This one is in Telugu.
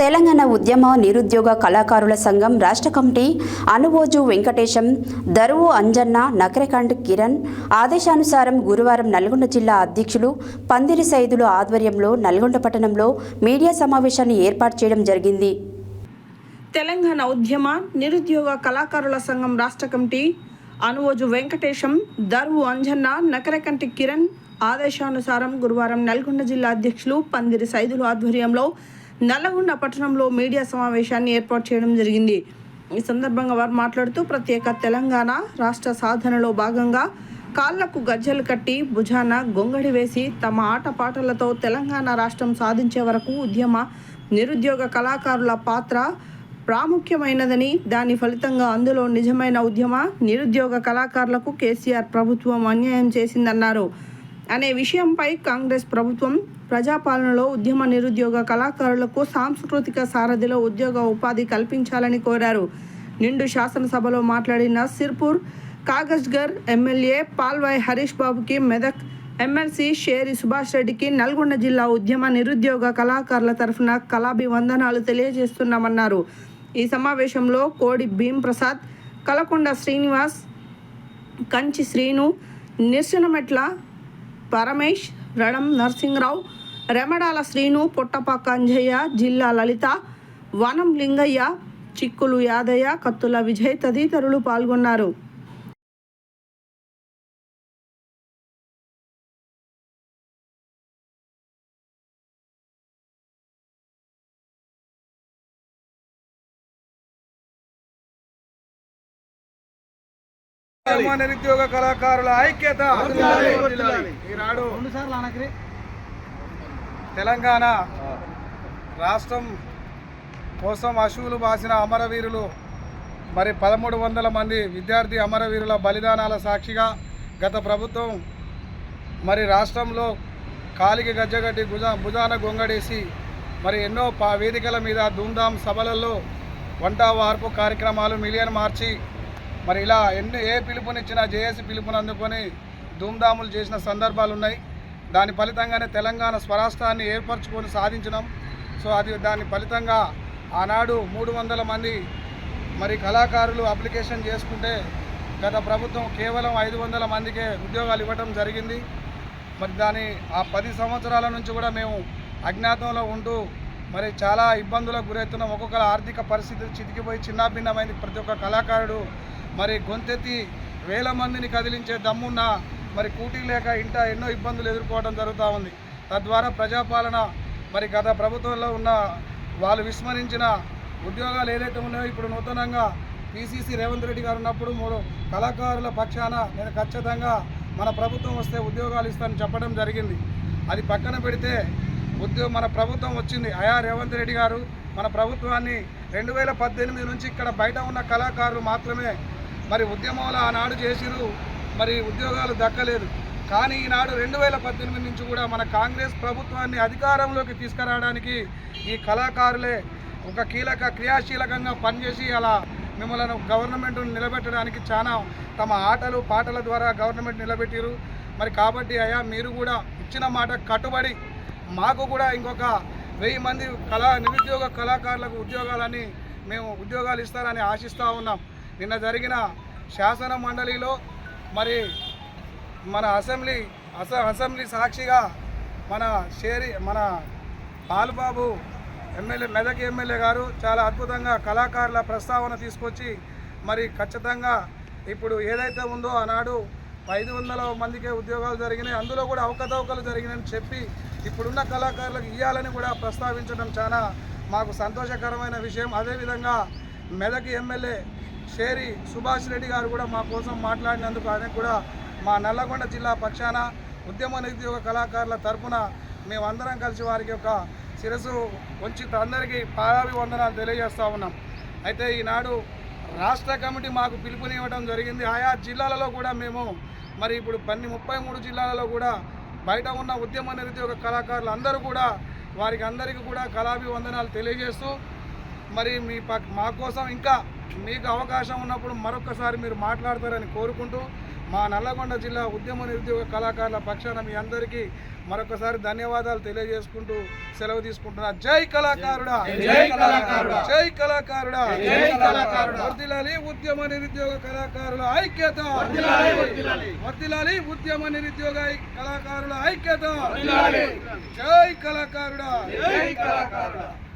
తెలంగాణ ఉద్యమ నిరుద్యోగ కళాకారుల సంఘం రాష్ట్ర కమిటీ అనువోజు వెంకటేశం దరువు అంజన్న నకరకాండ్ కిరణ్ ఆదేశానుసారం గురువారం నల్గొండ జిల్లా అధ్యక్షులు పందిరి సైదులు ఆధ్వర్యంలో నల్గొండ పట్టణంలో మీడియా సమావేశాన్ని ఏర్పాటు చేయడం జరిగింది. తెలంగాణ ఉద్యమ నిరుద్యోగ కళాకారుల సంఘం రాష్ట్ర కమిటీ అనువోజు వెంకటేశం దరువు అంజన్న నకరకంటి కిరణ్ ఆదేశానుసారం గురువారం నల్గొండ జిల్లా అధ్యక్షులు పందిరి సైదులు ఆధ్వర్యంలో నల్లగొండ పట్టణంలో మీడియా సమావేశాన్ని ఏర్పాటు చేయడం జరిగింది. ఈ సందర్భంగా వారు మాట్లాడుతూ ప్రత్యేక తెలంగాణ రాష్ట్ర సాధనలో భాగంగా కాళ్ళకు గజ్జలు కట్టి భుజాన గొంగడి వేసి తమ ఆటపాటలతో తెలంగాణ రాష్ట్రం సాధించే వరకు ఉద్యమ నిరుద్యోగ కళాకారుల పాత్ర ప్రాముఖ్యమైనదని దాని ఫలితంగా అందులో నిజమైన ఉద్యమ నిరుద్యోగ కళాకారులకు కేసీఆర్ ప్రభుత్వం అన్యాయం చేసిందన్నారు. అనే విషయంపై కాంగ్రెస్ ప్రభుత్వం ప్రజాపాలనలో ఉద్యమ నిరుద్యోగ కళాకారులకు సాంస్కృతిక సారథిలో ఉద్యోగ ఉపాధి కల్పించాలని కోరారు. నిండు శాసనసభలో మాట్లాడిన సిర్పూర్ కాగజ్గర్ ఎమ్మెల్యే పాల్వాయ్ హరీష్ బాబుకి మెదక్ ఎమ్మెల్సీ షేరి సుభాష్ రెడ్డికి నల్గొండ జిల్లా ఉద్యమ నిరుద్యోగ కళాకారుల తరఫున కళాభివందనాలు తెలియజేస్తున్నామన్నారు. ఈ సమావేశంలో కోడి భీం ప్రసాద్ కలకొండ శ్రీనివాస్ కంచి శ్రీను నిరసనమెట్ల పరమేష్ రడం నరసింహరావు రెమడాల శ్రీను పొట్టపాక అంజయ్య జిల్లా లలిత వనం లింగయ్య చిక్కులు యాదయ్య కత్తుల విజయ్ తదితరులు పాల్గొన్నారు. నిరుద్యోగ కళాకారుల ఐక్యత. ఈనాడు తెలంగాణ రాష్ట్రం కోసం అశువులు బాసిన అమరవీరులు మరి పదమూడు వందల మంది విద్యార్థి అమరవీరుల బలిదానాల సాక్షిగా గత ప్రభుత్వం మరి రాష్ట్రంలో కాలికి గజ్జగట్టి భుజ భుజాన గొంగడేసి మరి ఎన్నో పా వేదికల మీద ధూమ్ధామ్ సభలలో వంట వార్పు కార్యక్రమాలు మిలియన్ మార్చి మరి ఇలా ఎన్ని ఏ పిలుపునిచ్చినా జేఏసీ పిలుపుని అందుకొని ధూమ్ధాములు చేసిన సందర్భాలు ఉన్నాయి దాని ఫలితంగానే తెలంగాణ స్వరాష్ట్రాన్ని ఏర్పరచుకొని సాధించినాం. సో అది దాని ఫలితంగా ఆనాడు మూడు వందల మంది మరి కళాకారులు అప్లికేషన్ చేసుకుంటే గత ప్రభుత్వం కేవలం ఐదు వందల మందికే ఉద్యోగాలు ఇవ్వడం జరిగింది. మరి దాని ఆ పది సంవత్సరాల నుంచి కూడా మేము అజ్ఞాతంలో ఉంటూ మరి చాలా ఇబ్బందులకు గురవుతున్నాం. ఒక్కొక్కరు ఆర్థిక పరిస్థితి చితికిపోయి చిన్నాభిన్నమైంది. ప్రతి ఒక్క కళాకారుడు మరి గొంతెత్తి వేల మందిని కదిలించే దమ్మున్న మరి కూటీ లేక ఇంట ఎన్నో ఇబ్బందులు ఎదుర్కోవడం జరుగుతూ ఉంది. తద్వారా ప్రజాపాలన మరి గత ప్రభుత్వంలో ఉన్న వాళ్ళు విస్మరించిన ఉద్యోగాలు ఏదైతే ఉన్నాయో ఇప్పుడు నూతనంగా పిసిసి రేవంత్ రెడ్డి గారు ఉన్నప్పుడు మూడు కళాకారుల పక్షాన నేను ఖచ్చితంగా మన ప్రభుత్వం వస్తే ఉద్యోగాలు ఇస్తానని చెప్పడం జరిగింది. అది పక్కన పెడితే ఉద్యోగ మన ప్రభుత్వం వచ్చింది. అయా రేవంత్ రెడ్డి గారు మన ప్రభుత్వాన్ని రెండు వేల పద్దెనిమిది నుంచి ఇక్కడ బయట ఉన్న కళాకారులు మాత్రమే మరి ఉద్యమంలో ఆనాడు చేసిరు మరి ఉద్యోగాలు దక్కలేదు. కానీ ఈనాడు రెండు వేల పద్దెనిమిది నుంచి కూడా మన కాంగ్రెస్ ప్రభుత్వాన్ని అధికారంలోకి తీసుకురావడానికి ఈ కళాకారులే ఒక కీలక క్రియాశీలకంగా పనిచేసి అలా మిమ్మల్ని గవర్నమెంట్ నిలబెట్టడానికి చాలా తమ ఆటలు పాటల ద్వారా గవర్నమెంట్ నిలబెట్టిరు మరి కాబట్టి అయ్యా మీరు కూడా ఇచ్చిన మాట కట్టుబడి మాకు కూడా ఇంకొక వెయ్యి మంది కళా నిరుద్యోగ కళాకారులకు ఉద్యోగాలని మేము ఉద్యోగాలు ఇస్తారని ఆశిస్తూ ఉన్నాం. నిన్న జరిగిన శాసన మండలిలో మరి మన అసెంబ్లీ అస అసెంబ్లీ సాక్షిగా మన షేరి మన పాల్బాబు ఎమ్మెల్యే మెదక్ ఎమ్మెల్యే గారు చాలా అద్భుతంగా కళాకారుల ప్రస్తావన తీసుకొచ్చి మరి ఖచ్చితంగా ఇప్పుడు ఏదైతే ఉందో ఆనాడు ఐదు వందల మందికే ఉద్యోగాలు జరిగినాయి. అందులో కూడా అవకతవకలు జరిగినాయని చెప్పి ఇప్పుడున్న కళాకారులకు ఇవ్వాలని కూడా ప్రస్తావించడం చాలా మాకు సంతోషకరమైన విషయం. అదేవిధంగా మెదక్ ఎమ్మెల్యే షేరి సుభాష్ రెడ్డి గారు కూడా మా కోసం మాట్లాడినందుకు ఆయనకు కూడా మా నల్లగొండ జిల్లా పక్షాన ఉద్యమ నిరుద్యోగ కళాకారుల తరఫున మేమందరం కలిసి వారికి ఒక శిరస్సు ఉంచి అందరికీ పాదాభివందనాలు తెలియజేస్తూ ఉన్నాం. అయితే ఈనాడు రాష్ట్ర కమిటీ మాకు పిలుపునివ్వడం జరిగింది. ఆయా జిల్లాలలో కూడా మేము మరి ఇప్పుడు పన్ని ముప్పై మూడు జిల్లాలలో కూడా బయట ఉన్న ఉద్యమ నిరుద్యోగ కళాకారులు అందరూ కూడా వారికి అందరికీ కూడా కళాభివందనాలు తెలియజేస్తూ మరి మీ మా కోసం ఇంకా మీకు అవకాశం ఉన్నప్పుడు మరొకసారి మీరు మాట్లాడతారని కోరుకుంటూ మా నల్లగొండ జిల్లా ఉద్యమ నిరుద్యోగ కళాకారుల పక్షాన మీ అందరికీ మరొకసారి ధన్యవాదాలు తెలియజేసుకుంటూ సెలవు తీసుకుంటున్నా. జై కళాకారుడా! జై కళాకారుడా! జై కళాకారుడా! వర్ధిల్లాలి ఉద్యమ నిరుద్యోగ కళాకారుల ఐక్యత! వర్ధిల్లాలి ఉద్యమ నిరుద్యోగ కళాకారుల ఐక్యత! జై కళాకారుడా! జై కళాకారుడా!